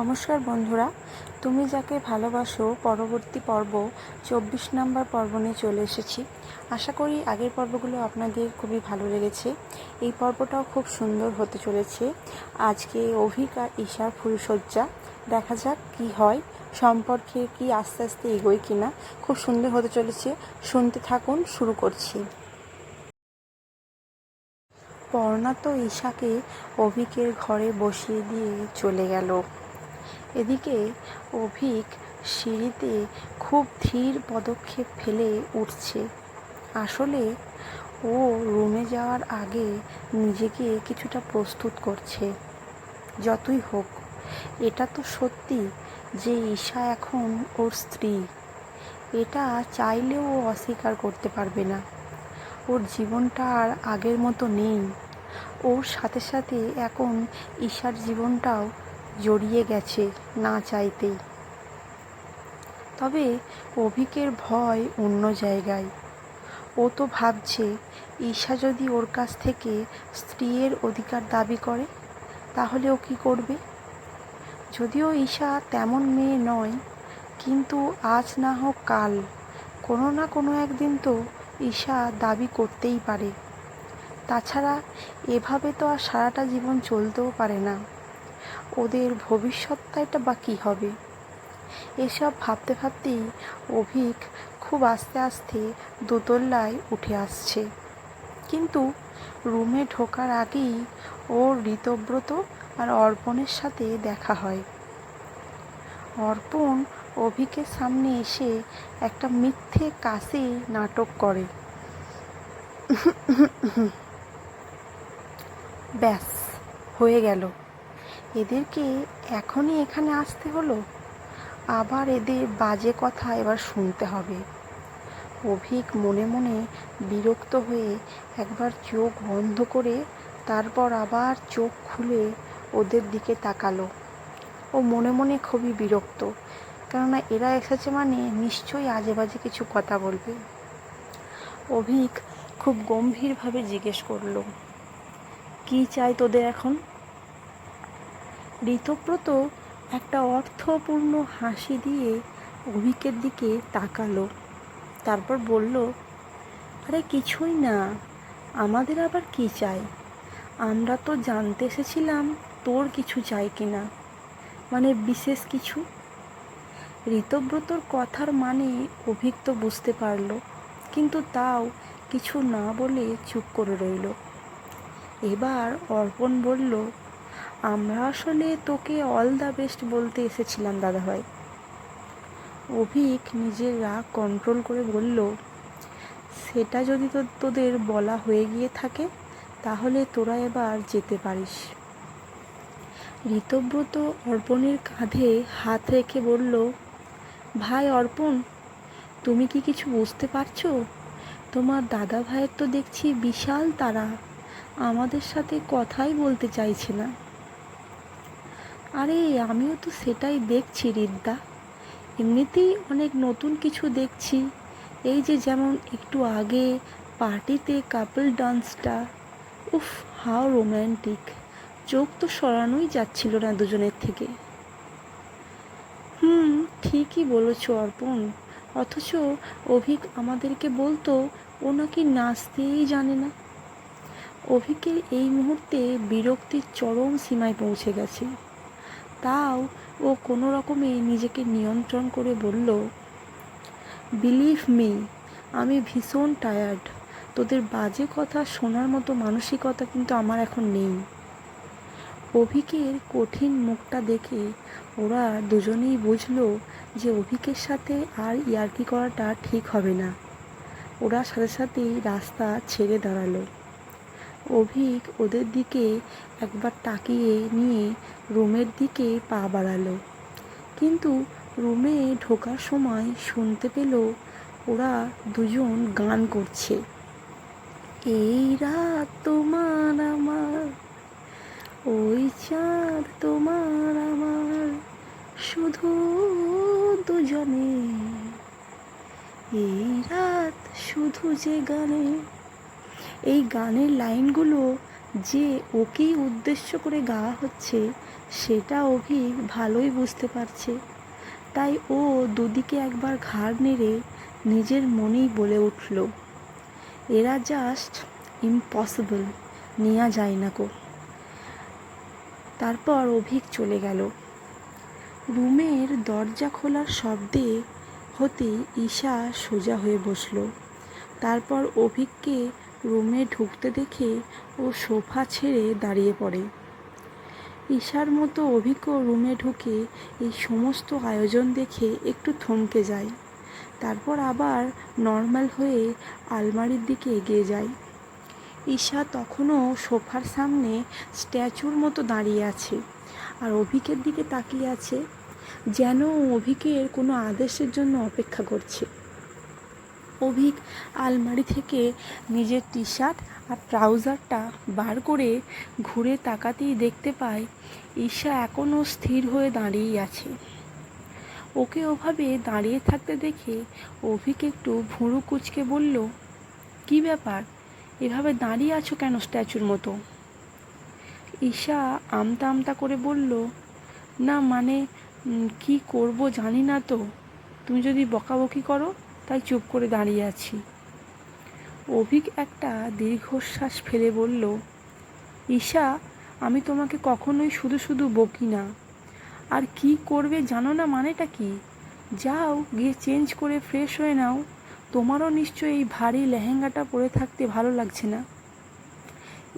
নমস্কার বন্ধুরা, তুমি যাকে ভালোবাসো, পরবর্তী পর্ব, চব্বিশ নম্বর পর্ব নিয়ে চলে এসেছি। আশা করি আগের পর্বগুলো আপনাদের খুবই ভালো লেগেছে। এই পর্বটাও খুব সুন্দর হতে চলেছে। আজকে অভিক আর ঈশার ফুলসজ্জা দেখা যাক কি হয়, সম্পর্কে কি আস্তে আস্তে এগোয় কিনা। খুব সুন্দর হতে চলেছে। শুনতে থাকুন, শুরু করছি। পর্ণা তো ঈশাকে অভিকের ঘরে বসিয়ে দিয়ে চলে গেল। এদিকে অভিক সিঁড়িতে খুব ধীর পদক্ষেপ ফেলে উঠছে। আসলে ও রুমে যাওয়ার আগে নিজেকে কিছুটা প্রস্তুত করছে। যতই হোক, এটা তো সত্যি যে ঈশা এখন ওর স্ত্রী। এটা চাইলেও ও অস্বীকার করতে পারবে না। ওর জীবনটা আর আগের মতো নেই। ওর সাথে সাথে এখন ঈশার জীবনটাও জড়িয়ে গেছে না চাইতেই। তবে অভিকের ভয় অন্য জায়গায়। ও তো ভাবছে, ঈশা যদি ওর কাছ থেকে স্ত্রীর অধিকার দাবি করে, তাহলে ও কী করবে? যদিও ঈশা তেমন মেয়ে নয়, কিন্তু আজ না হোক কাল, কোনো না কোনো একদিন তো ঈশা দাবি করতেই পারে। তাছাড়া এভাবে তো আর সারাটা জীবন চলতেও পারে না। ওদের ভবিষ্যৎটাটা বা কী হবে? এসব ভাবতে ভাবতেই অভিক খুব আস্তে আস্তে দোতলায় উঠে আসছে। কিন্তু রুমে ঢোকার আগেই ওর ঋতব্রত আর অর্পণের সাথে দেখা হয়। অর্পণ অভিকের সামনে এসে একটা মিথ্যে কাশি নাটক করে। ব্যাস, হয়ে গেল। এদেরকে এখনই এখানে আসতে হলো? আবার এদের বাজে কথা এবার শুনতে হবে। অভিক মনে মনে বিরক্ত হয়ে একবার চোখ বন্ধ করে তারপর আবার চোখ খুলে ওদের দিকে তাকালো। ও মনে মনে খুবই বিরক্ত, কেননা এরা এসেছে মানে নিশ্চয়ই আজে বাজে কিছু কথা বলবে। অভিক খুব গম্ভীরভাবে জিজ্ঞেস করল, কি চাই তোদের এখন? ঋতব্রত একটা অর্থপূর্ণ হাসি দিয়ে অভিকের দিকে তাকালো। তারপর বলল, আরে, কিছুই না। আমাদের আবার কি চাই? আমরা তো জানতে এসেছিলাম তোর কিছু চাই কিনা। মানে বিশেষ কিছু? ঋতব্রতর কথার মানে অভিক তো বুঝতে পারল, কিন্তু তাও কিছু না বলে চুপ করে রইল। এবার অর্পণ বলল আমরা আসলে তোকে অল দ্য বেস্ট বলতে এসেছিলাম, দাদাভাই। অভিক নিজের রাগ কন্ট্রোল করে বলল, সেটা যদি তো তোদের বলা হয়ে গিয়ে থাকে, তাহলে তোরা এবার যেতে পারিস। ঋতব্রত অর্পণের কাঁধে হাত রেখে বলল, ভাই অর্পণ, তুমি কি কিছু বুঝতে পারছ? তোমার দাদা ভাইয়ের তো দেখছি বিশাল তারা, আমাদের সাথে কথাই বলতে চাইছে না। আরে, আমিও তো সেটাই দেখছি রিদ্দা। এমনিতেই অনেক নতুন কিছু দেখছি। এই যে যেমন একটু আগে পার্টিতে কাপল ডান্সটা। উফ, হাও রোম্যান্টিক। চোখ তো সরানোই যাচ্ছিল না দুজনের থেকে। হুম, ঠিকই বলেছ অর্পণ। অথচ অভিক আমাদেরকে বলতো, ও নাকি নাচতেই জানে না। অভিকের এই মুহূর্তে বিরক্তির চরম সীমায় পৌঁছে গেছে। তাও ও কোনো রকমে নিজেকে নিয়ন্ত্রণ করে বলল বিলিভ মি আমি ভীষণ টায়ার্ড তোদের বাজে কথা শোনার মতো মানসিকতা কিন্তু আমার এখন নেই অভিকের কঠিন মুখটা দেখে ওরা দুজনেই বুঝলো যে অভিকের সাথে আর ইয়ার্কি করাটা ঠিক হবে না। ওরা সাথে সাথেই রাস্তা ছেড়ে দাঁড়াল। অভিক ওদের দিকে একবার তাকিয়ে নিয়ে রুমের দিকে পা বাড়ালো। কিন্তু রুমে ঢোকার সময় শুনতে পেল ওরা দুজন গান করছে। এই রাত তোমার আমার, ওই চাঁদ তোমার আমার, শুধু দুজনে। এই রাত শুধু যে গানে। এই গানের লাইনগুলো যে ওকেই উদ্দেশ্য করে গাওয়া হচ্ছে সেটা অভিক ভালোই বুঝতে পারছে। তাই ও দুদিকে একবার ঘাড় নেড়ে নিজের মনেই বলে উঠল, এরা জাস্ট ইম্পসিবল নেওয়া যায় না কো তারপর অভিক চলে গেল। রুমের দরজা খোলার শব্দে হতেই ঈশা সোজা হয়ে বসল। তারপর অভিককে রুমে ঢুকতে দেখে ও সোফা ছেড়ে দাঁড়িয়ে পড়ে। ঈশার মতো অভিজ্ঞ রুমে ঢুকে এই সমস্ত আয়োজন দেখে একটু থমকে যায়। তারপর আবার নর্মাল হয়ে আলমারির দিকে এগিয়ে যায়। ঈশা তখনও সোফার সামনে স্ট্যাচুর মতো দাঁড়িয়ে আছে আর অভিকের দিকে তাকিয়ে আছে, যেন অভিকের কোনো আদেশের জন্য অপেক্ষা করছে। অভিক আলমারি থেকে নিজের টি শার্ট আর ট্রাউজারটা বার করে ঘুরে তাকাতেই দেখতে পায়, ঈশা এখনও স্থির হয়ে দাঁড়িয়েই আছে। ওকে ওভাবে দাঁড়িয়ে থাকতে দেখে অভিক একটু ভুঁড়ু কুচকে বলল, কি ব্যাপার? এভাবে দাঁড়িয়ে আছো কেন স্ট্যাচুর মতো? ঈশা আমতা আমতা করে বলল, না মানে কি করব জানি না তো। তুমি যদি বকাবকি করো তাই চুপ করে দাঁড়িয়ে আছি। অভিক একটা দীর্ঘশ্বাস ফেলে বলল, ঈশা, আমি তোমাকে কখনোই শুধু শুধু বকি না। আর কি করবে জানো না মানেটা কি? যাও, গিয়ে চেঞ্জ করে ফ্রেশ হয়ে নাও। তোমারও নিশ্চয়ই এই ভারী লেহেঙ্গাটা পরে থাকতে ভালো লাগছে না।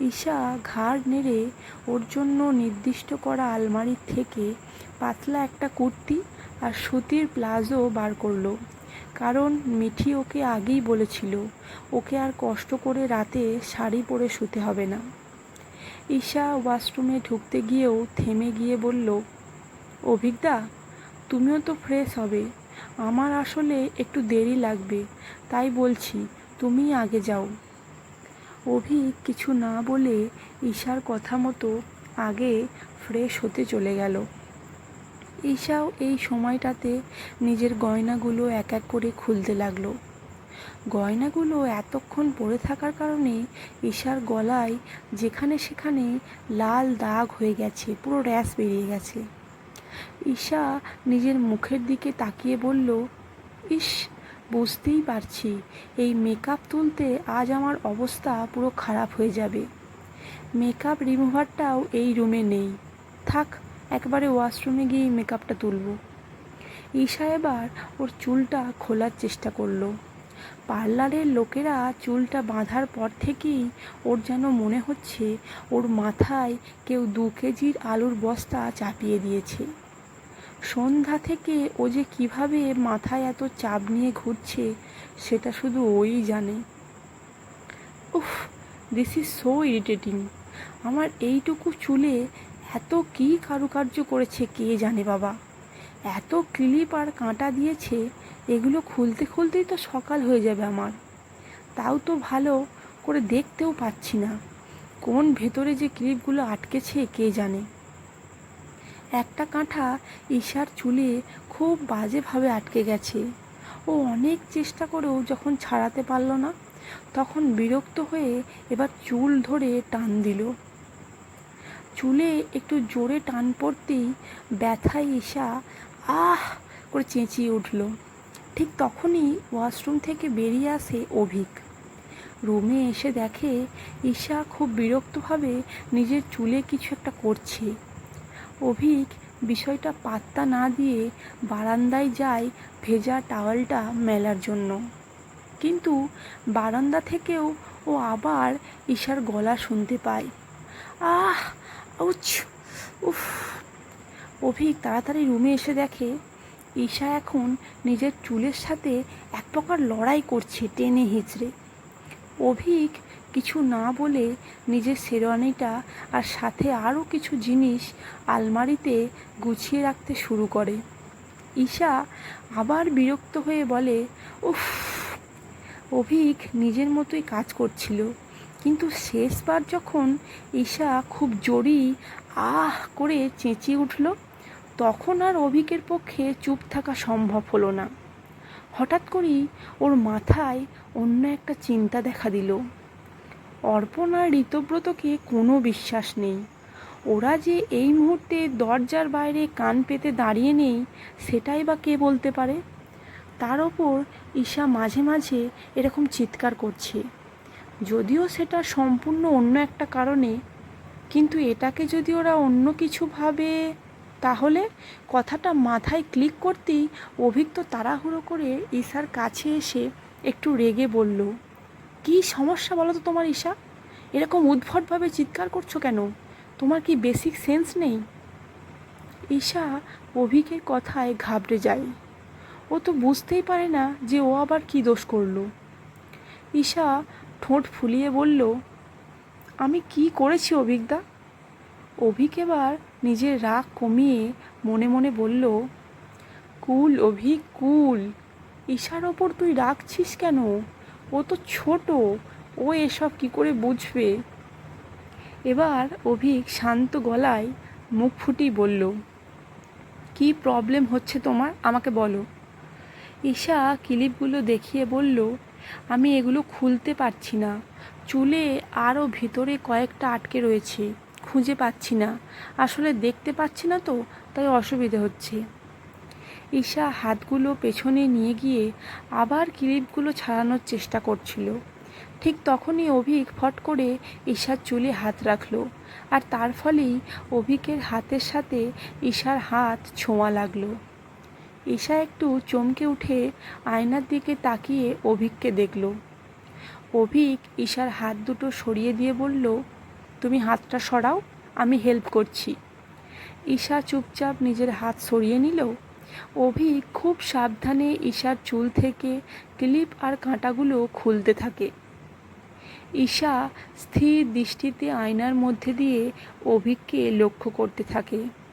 ঈশা ঘাড় নেড়ে ওর জন্য নির্দিষ্ট করা আলমারির থেকে পাতলা একটা কুর্তি আর সুতির প্লাজো বার করল। কারণ মিঠি ওকে আগেই বলেছিল, ওকে আর কষ্ট করে রাতে শাড়ি পরে শুতে হবে না। ঈশা ওয়াশরুমে ঢুকতে গিয়েও থেমে গিয়ে বলল, অভিজ্ঞা, তুমিও তো ফ্রেশ হবে। আমার আসলে একটু দেরি লাগবে, তাই বলছি তুমি আগে যাও। অভিক কিছু না বলে ঈশার কথা মতো আগে ফ্রেশ হতে চলে গেল। ঈশাও এই সময়টাতে নিজের গয়নাগুলো এক এক করে খুলতে লাগল। গয়নাগুলো এতক্ষণ পরে থাকার কারণে ঈশার গলায় যেখানে সেখানে লাল দাগ হয়ে গেছে, পুরো র্যাশ বেরিয়ে গেছে। ঈশা নিজের মুখের দিকে তাকিয়ে বলল, ইস, বুঝতেই পারছি, এই মেকআপ তুলতে আজ আমার অবস্থা পুরো খারাপ হয়ে যাবে। মেকআপ রিমুভারটাও এই রুমে নেই। থাক একবারে ওয়াশরুমে গিয়ে মেকআপটা তুলব। ঈশা এবার ওর চুলটা খোলার চেষ্টা করল। পার্লারের লোকেরা চুলটা বাঁধার পর থেকেই ওর যেন মনে হচ্ছে ওর মাথায় কেউ দু কেজির আলুর বস্তা চাপিয়ে দিয়েছে। সন্ধ্যা থেকে ও যে কীভাবে মাথায় এত চাপ নিয়ে ঘুরছে, সেটা শুধু ওই জানে। উফ দিস ইজ সো ইরিটেটিং আমার এইটুকু চুলে এত কী কারুকার্য করেছে কে জানে বাবা? এত ক্লিপ আর কাঁটা দিয়েছে, এগুলো খুলতে খুলতেই তো সকাল হয়ে যাবে আমার। তাও তো ভালো করে দেখতেও পাচ্ছি না, কোন ভেতরে যে ক্লিপগুলো আটকেছে কে জানে? একটা কাঁঠা ঈশার চুলে খুব বাজেভাবে আটকে গেছে। ও অনেক চেষ্টা করেও যখন ছাড়াতে পারল না, তখন বিরক্ত হয়ে এবার চুল ধরে টান দিল। চুলে একটু জোরে টান পড়তেই ব্যথায় ঈশা আহ করে চেঁচিয়ে উঠল। ঠিক তখনই ওয়াশরুম থেকে বেরিয়ে আসে অভিক। রুমে এসে দেখে ঈশা খুব বিরক্তভাবে নিজের চুলে কিছু একটা করছে। অভিক বিষয়টা পাত্তা না দিয়ে বারান্দায় যায় ভেজা টাওয়ালটা মেলার জন্য। কিন্তু বারান্দা থেকেও ও আবার ঈশার গলা শুনতে পায়। আহ উচ উফ। অভিক তাড়াতাড়ি রুমে এসে দেখে, ঈশা এখন নিজের চুলের সাথে এক প্রকার লড়াই করছে টেনে হিঁচড়ে। অভিক কিছু না বলে নিজের শেরওয়ানিটা আর সাথে আরও কিছু জিনিস আলমারিতে গুছিয়ে রাখতে শুরু করে। ঈশা আবার বিরক্ত হয়ে বলে, উফ। অভিক নিজের মতোই কাজ করছিল। কিন্তু শেষবার যখন ঈশা খুব জোরি আহ করে চেঁচিয়ে উঠল, তখন আর অভিকের পক্ষে চুপ থাকা সম্ভব হলো না। হঠাৎ করেই ওর মাথায় অন্য একটা চিন্তা দেখা দিল। অর্পণ আর ঋতব্রতকে কোনো বিশ্বাস নেই। ওরা যে এই মুহূর্তে দরজার বাইরে কান পেতে দাঁড়িয়ে নেই, সেটাই বা কে বলতে পারে? তার ওপর ঈশা মাঝে মাঝে এরকম চিৎকার করছে। যদিও সেটা সম্পূর্ণ অন্য একটা কারণে, কিন্তু এটাকে যদি ওরা অন্য কিছু ভাবে, তাহলে কথাটা মাথায় ক্লিক করতেই অভিজ্ঞ তাড়াহুড়ো করে ঈশার কাছে এসে একটু রেগে বলল, কী সমস্যা বলো তো তোমার ঈশা? এরকম উদ্ভটভাবে চিৎকার করছ কেন? তোমার কি বেসিক সেন্স নেই? ঈশা অভিকের কথায় ঘাবড়ে যায়। ও তো বুঝতেই পারে না যে ও আবার কি দোষ করল। ঈশা ঠোঁট ফুলিয়ে বলল, আমি কি করেছি, অভিজ্ঞা? অভিক এবার নিজের রাগ কমিয়ে মনে মনে বলল, কুল, অভিক, কুল, ঈশার ওপর তুই রাখছিস কেন? ও তো ছোট, ও এসব কি করে বুঝবে? এবার অভিক শান্ত গলায় মুখ ফুটি বলল, কি প্রবলেম হচ্ছে তোমার? আমাকে বলো। ঈশা ক্লিপগুলো দেখিয়ে বলল আমি এগুলো খুলতে পারছি না। চুলে আরও ভিতরে কয়েকটা আটকে রয়েছে। খুঁজে পাচ্ছি না। আসলে দেখতে পাচ্ছি না তো, তাই অসুবিধে হচ্ছে। ঈশা হাতগুলো পেছনে নিয়ে গিয়ে আবার ক্লিপগুলো ছাড়ানোর চেষ্টা করছিল। ঠিক তখনই অভিক ফট করে ঈশার চুলে হাত রাখল। আর তার ফলেই অভিকের হাতের সাথে ঈশার হাত ছোঁয়া লাগল। ঈশা একটু চমকে উঠে আয়নার দিকে তাকিয়ে অভিককে দেখল। অভিক ঈশার হাত দুটো সরিয়ে দিয়ে বলল, তুমি হাতটা সরাও, আমি হেল্প করছি। ঈশা চুপচাপ নিজের হাত সরিয়ে নিল। অভিক খুব সাবধানে ঈশার চুল থেকে ক্লিপ আর কাঁটাগুলো খুলতে থাকে। ঈশা স্থির দৃষ্টিতে আয়নার মধ্যে দিয়ে অভিককে লক্ষ্য করতে থাকে।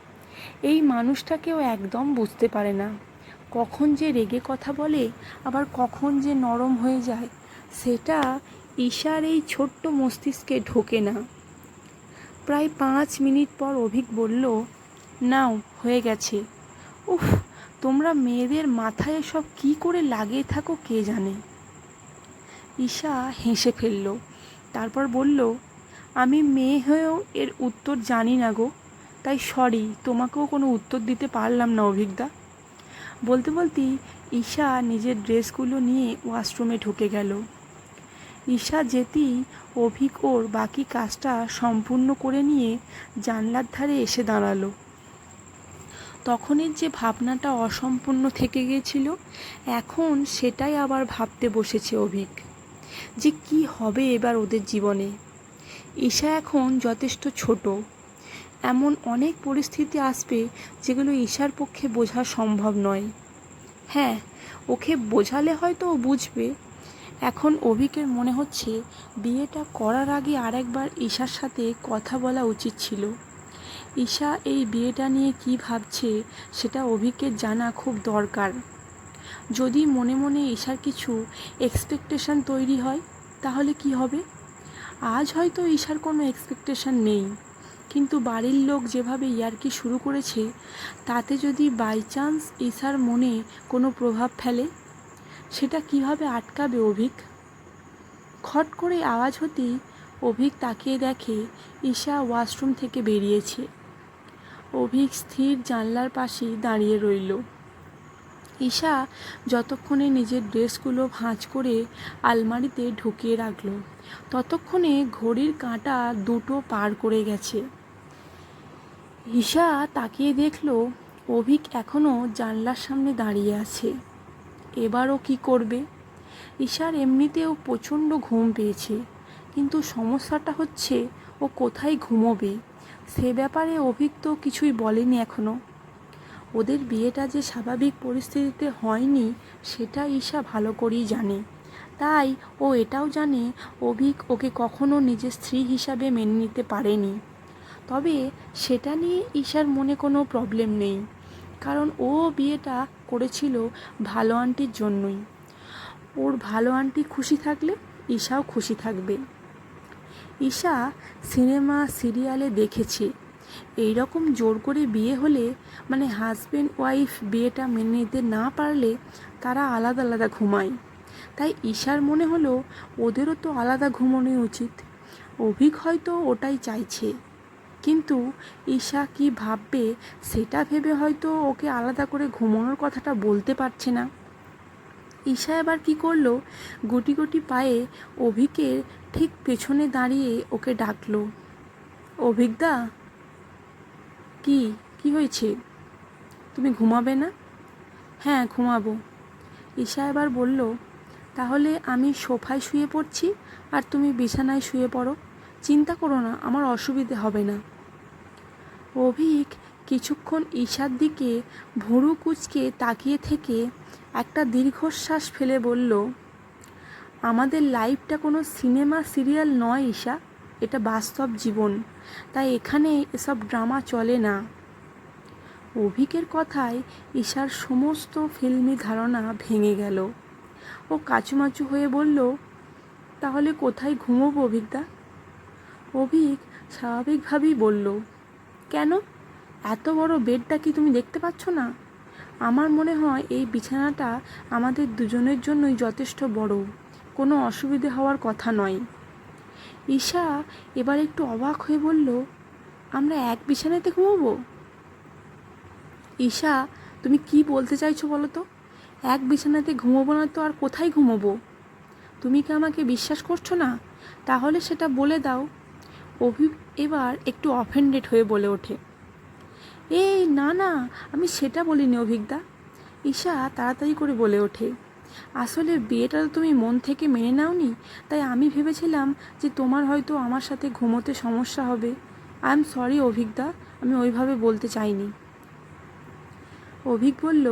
এই মানুষটাকেও একদম বুঝতে পারে না। কখন যে রেগে কথা বলে, আবার কখন যে নরম হয়ে যায়, সেটা ঈশার এই ছোট্ট মস্তিষ্কে ঢোকে না। প্রায় পাঁচ মিনিট পর অভিক বলল, নাও, হয়ে গেছে। উফ, তোমরা মেয়েদের মাথায় সব কী করে লাগিয়ে থাকো কে জানে? ঈশা হেসে ফেলল, তারপর বলল, আমি মেয়ে হয়েও এর উত্তর জানি না গো। তাই সরি তোমাকেও কোনো উত্তর দিতে পারলাম না, অভিজ্ঞা। বলতে বলতেই ঈশা নিজের ড্রেসগুলো নিয়ে ওয়াশরুমে ঢুকে গেল। ঈশা যেতেই অভিক ওর বাকি কাজটা সম্পূর্ণ করে নিয়ে জানলার ধারে এসে দাঁড়াল। তখনের যে ভাবনাটা অসম্পূর্ণ থেকে গিয়েছিল, এখন সেটাই আবার ভাবতে বসেছে অভিক। যে কি হবে এবার ওদের জীবনে? ঈশা এখন যথেষ্ট ছোট। এমন অনেক পরিস্থিতি আসবে যেগুলো ঈশার পক্ষে বোঝা সম্ভব নয়। হ্যাঁ ওকে বোঝালে হয়তো ও বুঝবে। এখন অভিকের মনে হচ্ছে বিয়েটা করার আগে আরেকবার ঈশার সাথে কথা বলা উচিত ছিল। ঈশা এই বিয়েটা নিয়ে কি ভাবছে সেটা অভিকের জানা খুব দরকার। যদি মনে মনে ঈশার কিছু এক্সপেকটেশন তৈরি হয়, তাহলে কি হবে? আজ হয়তো ঈশার কোনো এক্সপেকটেশন নেই। কিন্তু বাড়ির লোক যেভাবে ইয়ার্কি শুরু করেছে, তাতে যদি বাই চান্স ঈশার মনে কোনো প্রভাব ফেলে, সেটা কীভাবে আটকাবে অভিক? খট করে আওয়াজ হতেই অভিক তাকিয়ে দেখে ঈশা ওয়াশরুম থেকে বেরিয়েছে। অভিক স্থির জানলার পাশেই দাঁড়িয়ে রইল। ঈশা যতক্ষণে নিজের ড্রেসগুলো ভাঁজ করে আলমারিতে ঢুকিয়ে রাখল, ততক্ষণে ঘড়ির কাঁটা দুটো পার করে গেছে। ঈশা তাকিয়ে দেখল, অভিক এখনও জানলার সামনে দাঁড়িয়ে আছে। এবারও কি করবে? ঈশার এমনিতেও প্রচণ্ড ঘুম পেয়েছে, কিন্তু সমস্যাটা হচ্ছে ও কোথায় ঘুমোবে? সে ব্যাপারে অভিক তো কিছুই বলেনি এখনও ওদের বিয়েটা যে স্বাভাবিক পরিস্থিতিতে হয়নি, সেটা ঈশা ভালো করেই জানে। তাই ও এটাও জানে, অভিক ওকে কখনো নিজের স্ত্রী হিসাবে মেনে নিতে পারেনি। তবে সেটা নিয়ে ঈশার মনে কোনো প্রবলেম নেই। কারণ ও বিয়েটা করেছিল ভালো আন্টির জন্যই। ওর ভালো আন্টি খুশি থাকলে ঈশাও খুশি থাকবে। ঈশা সিনেমা, সিরিয়ালে দেখেছে। এই রকম জোর করে বিয়ে হলে মানে হাজব্যান্ড ওয়াইফ বিয়েটা মেনে নিতে না পারলে তারা আলাদা আলাদা ঘুমায়। তাই ঈশার মনে হলো ওদেরও তো আলাদা ঘুমানো উচিত। অভিক হয়তো ওটাই চাইছে। কিন্তু ঈশা কি ভাববে সেটা ভেবে হয়তো ওকে আলাদা করে ঘুমানোর কথাটা বলতে পারছে না। ঈশা এবার কি করল? গুটি গুটি পায়ে অভিকের ঠিক পেছনে দাঁড়িয়ে ওকে ডাকলো। অভিকদা কি? কি হয়েছে? তুমি ঘুমাবে না? হ্যাঁ ঘুমাবো। ঈশা এবার বলল, তাহলে আমি সোফায় শুয়ে পড়ছি আর তুমি বিছানায় শুয়ে পড়ো। চিন্তা করো না, আমার অসুবিধে হবে না। অভিক কিছুক্ষণ ঈশার দিকে ভুরু কুচকে তাকিয়ে থেকে একটা দীর্ঘশ্বাস ফেলে বলল, আমাদের লাইফটা কোনো সিনেমা, সিরিয়াল নয় ঈশা, এটা বাস্তব জীবন, তাই এখানে এসব ড্রামা চলে না। অভিকের কথায় ঈশার সমস্ত ফিল্মি ধারণা ভেঙে গেল। ও কাচুমাচু হয়ে বলল, তাহলে কোথায় ঘুমোবো অভিকদা? অভিক স্বাভাবিকভাবেই বলল, কেন? এত বড় বেডটা কি তুমি দেখতে পাচ্ছ না? আমার মনে হয় এই বিছানাটা আমাদের দুজনের জন্যই যথেষ্ট বড়। কোনো অসুবিধে হওয়ার কথা নয়। ঈশা এবার একটু অবাক হয়ে বলল, আমরা এক বিছানাতে ঘুমোবো? ঈশা, তুমি কি বলতে চাইছো বলো তো? এক বিছানাতে ঘুমোবো না তো আর কোথায় ঘুমোবো? তুমি কি আমাকে বিশ্বাস করছ না? তাহলে সেটা বলে দাও। অভি এবার একটু অফেন্ডেড হয়ে বলে ওঠে। এই, না না, আমি সেটা বলিনি অভিজ্ঞতা ঈশা তাড়াতাড়ি করে বলে ওঠে, আসলে বিয়েটা তো তুমি মন থেকে মেনে নাওনি, তাই আমি ভেবেছিলাম যে তোমার হয়তো আমার সাথে ঘুমোতে সমস্যা হবে। আই এম সরি অভিজ্ঞা, আমি ওইভাবে বলতে চাইনি। অভিক বলল,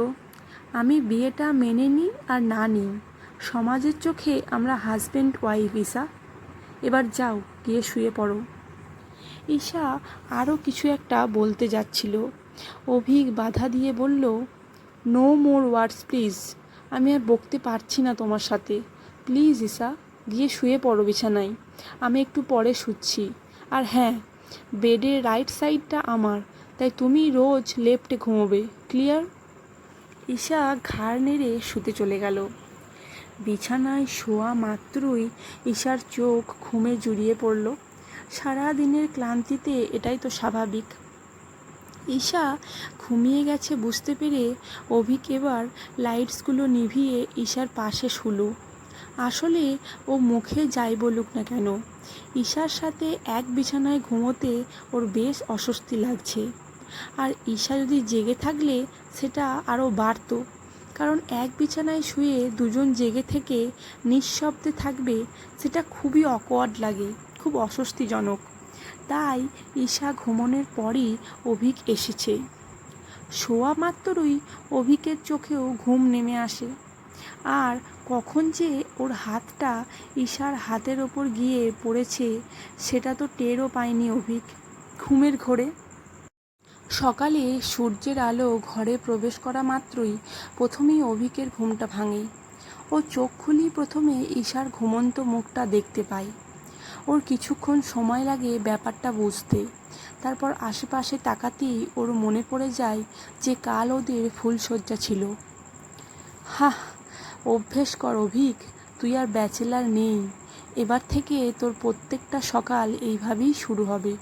আমি বিয়েটা মেনে নিই আর না নিই সমাজের চোখে আমরা হাজব্যান্ড ওয়াইফ ঈশা। এবার যাও, গিয়ে শুয়ে পড়ো। ঈশা আরও কিছু একটা বলতে যাচ্ছিল। অভিক বাধা দিয়ে বলল নো মোর ওয়ার্ডস প্লিজ আমি আর বকতে পারছি না তোমার সাথে। প্লিজ ঈশা, গিয়ে শুয়ে পড়ো বিছানায়। আমি একটু পরে শুচ্ছি। আর হ্যাঁ বেডের রাইট সাইডটা আমার, তাই তুমি রোজ লেফটে ঘুমোবে। ক্লিয়ার ঈশা ঘাড় নেড়ে শুতে চলে গেল। বিছানায় শোয়া মাত্রই ঈশার চোখ ঘুমে জুড়িয়ে পড়ল। সারা দিনের ক্লান্তিতে এটাই তো স্বাভাবিক। ঈশা ঘুমিয়ে গেছে বুঝতে পেরে অভিক এবার লাইটসগুলো নিভিয়ে ঈশার পাশে শুলো। আসলে ও মুখে যাই বলুক না কেন, ঈশার সাথে এক বিছানায় ঘুমোতে ওর বেশ অস্বস্তি লাগছে। আর ঈশা যদি জেগে থাকলে সেটা আরও বাড়তো, কারণ এক বিছানায় শুয়ে দুজন জেগে থেকে নিঃশব্দে থাকবে সেটা খুবই অকওয়ার্ড লাগে। খুব অস্বস্তিজনক। তাই ঈশা ঘুমনের পরই অভিক এসেছে। শোয়া মাত্রই অভিকের চোখেও ঘুম নেমে আসে। আর কখন যে ওর হাতটা ঈশার হাতের ওপর গিয়ে পড়েছে, সেটা তো টেরও পায়নি অভিক ঘুমের ঘোরে। সকালে সূর্যের আলো ঘরে প্রবেশ করা মাত্রই প্রথমেই অভিকের ঘুমটা ভাঙে। ও চোখ খুলি প্রথমে ঈশার ঘুমন্ত মুখটা দেখতে পায়। ওর কিছুক্ষণ সময় লাগে ব্যাপারটা বুঝতে। তারপর আশেপাশে তাকাতেই ওর মনে পড়ে যায় যে কাল ওদের ফুলশয্যা ছিল। হাহ, অভ্যেস কর অভিক, তুই আর ব্যাচেলার নেই। এবার থেকে তোর প্রত্যেকটা সকাল এইভাবেই শুরু হবে।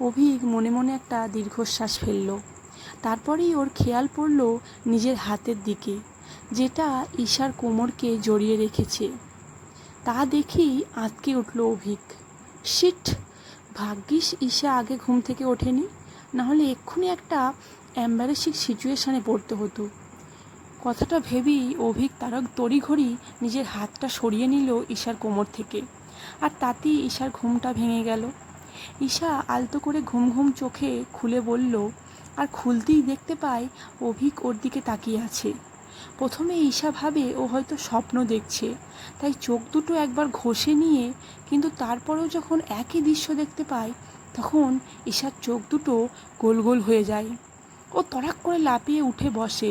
অভিক মনে মনে একটা দীর্ঘশ্বাস ফেলল। তারপরেই ওর খেয়াল পড়ল নিজের হাতের দিকে, যেটা ঈশার কোমরকে জড়িয়ে রেখেছে। তা দেখেই আঁতকে উঠল অভিক। শিট, ভাগ্যিস ঈশা আগে ঘুম থেকে ওঠেনি। নাহলে এক্ষুনি একটা অ্যাম্বারেসিং সিচুয়েশানে পড়তে হতো। কথাটা ভেবেই অভিক তারক তড়িঘড়ি নিজের হাতটা সরিয়ে নিল ঈশার কোমর থেকে। আর তাতেই ঈশার ঘুমটা ভেঙে গেল। ঈশা আলতো করে ঘুম ঘুম চোখে খুলে বলল, আর খুলতেই দেখতে পায় অভিক ওর দিকে তাকিয়ে আছে। প্রথমে ঈশা ভাবে ও হয়তো স্বপ্ন দেখছে। তাই চোখ দুটো একবার ঘষে নিয়ে, কিন্তু তারপরেও যখন একই দৃশ্য দেখতে পায়, তখন ঈশার চোখ দুটো গোল গোল হয়ে যায়। ও তড়াক করে লাপিয়ে উঠে বসে।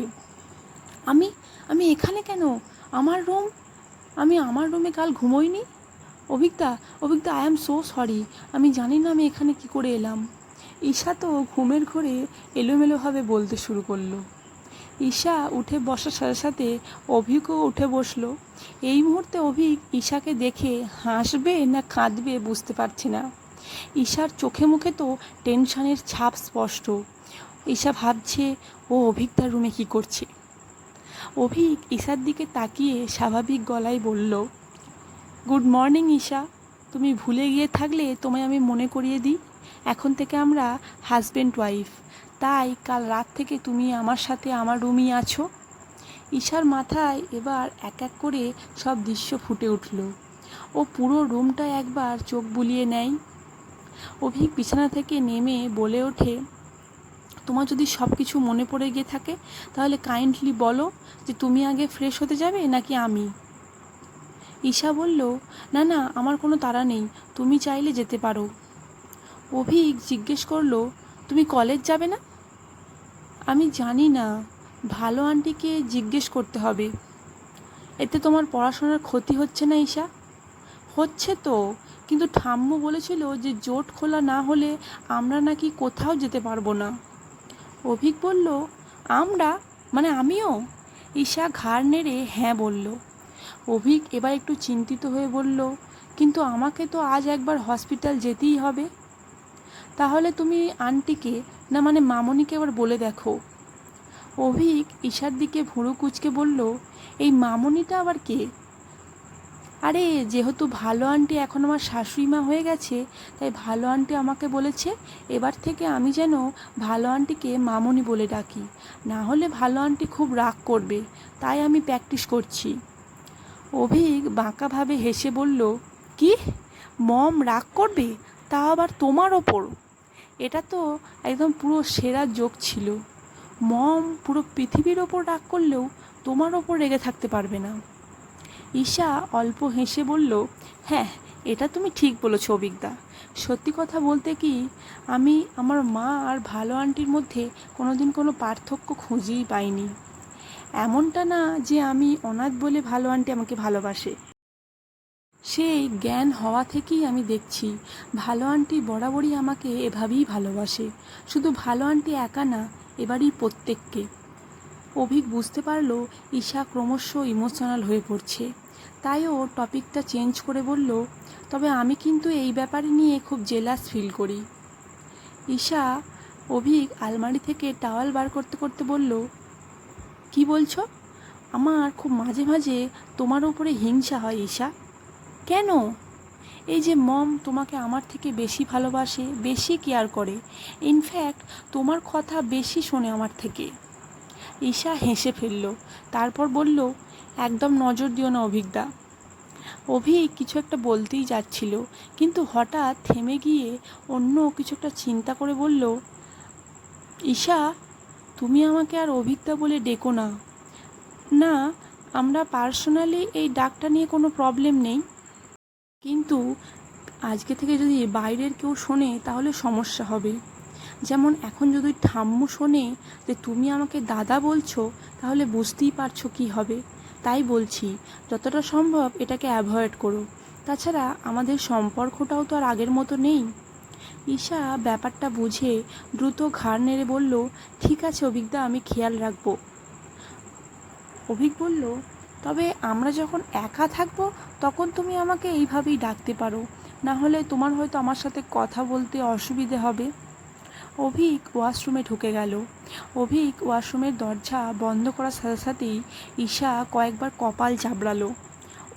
আমি আমি এখানে কেন? আমার রুম? আমি আমার রুমে কাল ঘুমোইনি? অভিজ্ঞতা অভিজ্ঞতা আই এম সো সরি আমি জানি না আমি এখানে কি করে এলাম। ঈশা তো ঘুমের ঘোরে এলোমেলোভাবে বলতে শুরু করল। ঈশা উঠে বসার সাথে সাথে অভিকও উঠে বসল। এই মুহূর্তে অভিক ঈশাকে দেখে হাসবে না কাঁদবে বুঝতে পারছে না। ঈশার চোখে মুখে তো টেনশনের ছাপ স্পষ্ট। ঈশা ভাবছে, ও, অভিক তার রুমে কী করছে? অভিক ঈশার দিকে তাকিয়ে স্বাভাবিক গলায় বলল, গুড মর্নিং ঈশা। তুমি ভুলে গিয়ে থাকলে তোমায় আমি মনে করিয়ে দিই। এখন থেকে আমরা হাজব্যান্ড ওয়াইফ। তাই কাল রাত থেকে তুমি আমার সাথে আমার রুমই আছো। ঈশার মাথায় এবার এক এক করে সব দৃশ্য ফুটে উঠল। ও পুরো রুমটা একবার চোখ বুলিয়ে নেয়। অভিক বিছানা থেকে নেমে বলে ওঠে, তোমার যদি সব কিছু মনে পড়ে গিয়ে থাকে, তাহলে কাইন্ডলি বলো যে তুমি আগে ফ্রেশ হতে যাবে নাকি আমি? ঈশা বলল, না না, আমার কোনো তাড়া নেই, তুমি চাইলে যেতে পারো। অভিক জিজ্ঞেস করল, তুমি কলেজ যাবে না? আমি জানি না, ভালো আন্টিকে জিজ্ঞেস করতে হবে। এতে তোমার পড়াশোনার ক্ষতি হচ্ছে না, ঈশা? হচ্ছে তো, কিন্তু ঠাম্মু বলেছিল যে জোট খোলা না হলে আমরা নাকি কোথাও যেতে পারব না। অভিক বলল, আমরা? মানে আমিও? ঈশা ঘাড় নেড়ে হ্যাঁ বলল। অভিক এবার একটু চিন্তিত হয়ে বলল, কিন্তু আমাকে তো আজ একবার হসপিটাল যেতেই হবে। তাহলে তুমি আন্টিকে, না মানে মামনিকে এবার বলে দেখো। অভিক ঈশার দিকে ভুরু কুচকে বলল, এই মামনিটা আবার কে? আরে, যেহেতু ভালো আন্টি এখন আমার শাশুড়ি মা হয়ে গেছে, তাই ভালো আন্টি আমাকে বলেছে, এবার থেকে আমি যেন ভালো আন্টিকে মামনি বলে ডাকি। না হলে ভালো আন্টি খুব রাগ করবে, তাই আমি প্র্যাকটিস করছি। অভিক বাঁকাভাবে হেসে বলল, কি? মম রাগ করবে? তা আবার তোমার ওপর? এটা তো একদম পুরো সেরা যোগ ছিল। মম পুরো পৃথিবীর ওপর রাগ করলেও তোমার ওপর রেগে থাকতে পারবে না। ঈশা অল্প হেসে বলল হ্যাঁ এটা তুমি ঠিক বলেছ অভিজ্ঞা। সত্যি কথা বলতে কি, আমি আমার মা আর ভালো আন্টির মধ্যে কোনোদিন কোনো পার্থক্য খুঁজেই পাইনি। এমনটা না যে আমি অনাথ বলে ভালো আন্টি আমাকে ভালোবাসে। সেই জ্ঞান হওয়া থেকেই আমি দেখছি, ভালো আন্টি বরাবরই আমাকে এভাবেই ভালোবাসে। শুধু ভালো আন্টি একা না, এবারই প্রত্যেককে। অভিক বুঝতে পারল, ঈশা ক্রমশ ইমোশনাল হয়ে পড়ছে। তাই ও টপিকটা চেঞ্জ করে বলল, তবে আমি কিন্তু এই ব্যাপারে নিয়ে খুব জেলাস ফিল করি। ঈশা অভিক আলমারি থেকে টাওয়াল বার করতে করতে বলল, কি বলছো? আমার খুব মাঝে মাঝে তোমার উপরে হিংসা হয়, ঈশা। কেন? এই যে মম তোমাকে আমার থেকে বেশি ভালোবাসে, বেশি কেয়ার করে। ইনফ্যাক্ট তোমার কথা বেশি শোনে আমার থেকে। ঈশা হেসে ফেলল, তারপর বলল, একদম নজর দিও না অভিজ্ঞা অভিক কিছু একটা বলতেই যাচ্ছিল, কিন্তু হঠাৎ থেমে গিয়ে অন্য কিছু একটা চিন্তা করে বলল, ঈশা, তুমি আমাকে আর অভিজ্ঞতা বলে ডেকো না। না, আমরা পার্সোনালি এই ডাকটা নিয়ে কোনো প্রবলেম নেই। কিন্তু আজকে থেকে যদি বাইরের কেউ শোনে, তাহলে সমস্যা হবে। যেমন এখন যদি ঠাম্মু শোনে যে, তুমি আমাকে দাদা বলছো, তাহলে বুঝতেই পারছ কি হবে। তাই বলছি, যতটা সম্ভব এটাকে অ্যাভয়েড করো। তাছাড়া আমাদের সম্পর্কটাও তো আর আগের মতো নেই। ঈশা ব্যাপারটা বুঝে দ্রুত ঘাড় নেড়ে বলল, ঠিক আছে অভিজ্ঞা, আমি খেয়াল রাখব। অভিক বলল তবে আমরা যখন একা থাকব, তখন তুমি আমাকে এইভাবেই ডাকতে পারো। না হলে তোমার হয়তো আমার সাথে কথা বলতে অসুবিধে হবে। অভিক ওয়াশরুমে ঢুকে গেল। অভিক ওয়াশরুমের দরজা বন্ধ করার সাথে সাথেই ঈশা কয়েকবার কপাল চাবড়ালো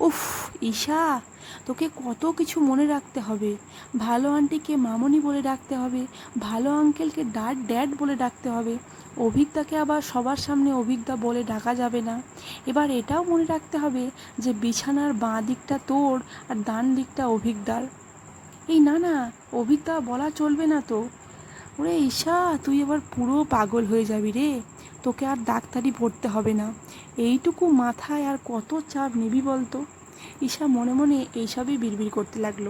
উফ, ঈশা, তোকে কত কিছু মনে রাখতে হবে। ভালো আন্টিকে মামনি বলে ডাকতে হবে, ভালো আঙ্কেলকে ডাড ড্যাড বলে ডাকতে হবে। অভিজ্ঞতাকে আবার সবার সামনে অভিজ্ঞতা বলে ডাকা যাবে না। এবার এটাও মনে রাখতে হবে যে বিছানার বাঁ দিকটা তোর আর ডান দিকটা অভিজ্ঞতার। এই না না, অভিজ্ঞতা বলা চলবে না তো। ওরে ঈশা, তুই এবার পুরো পাগল হয়ে যাবি রে। তোকে আর ডাক্তারি পড়তে হবে না। এইটুকু মাথায় আর কত চাপ নিবি বলতো? ঈশা মনে মনে এইসবই বিড়বিড় করতে লাগল।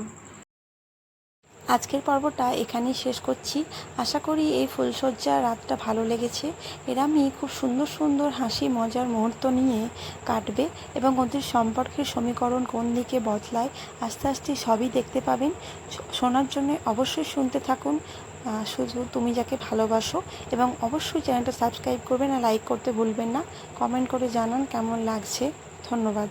আজকের পর্বটা এখানেই শেষ করছি। আশা করি এই ফুলসজ্জা রাতটা ভালো লেগেছে। এরামই খুব সুন্দর সুন্দর হাসি মজার মুহূর্ত নিয়ে কাটবে এবং ওদের সম্পর্কের সমীকরণ কোন দিকে বদলায় আস্তে আস্তে সবই দেখতে পাবেন। শোনার জন্য অবশ্যই শুনতে থাকুন। শুধু তুমি যাকে ভালোবাসো এবং অবশ্যই চ্যানেলটা সাবস্ক্রাইব করবেন আর লাইক করতে ভুলবেন না। কমেন্ট করে জানান কেমন লাগছে। ধন্যবাদ।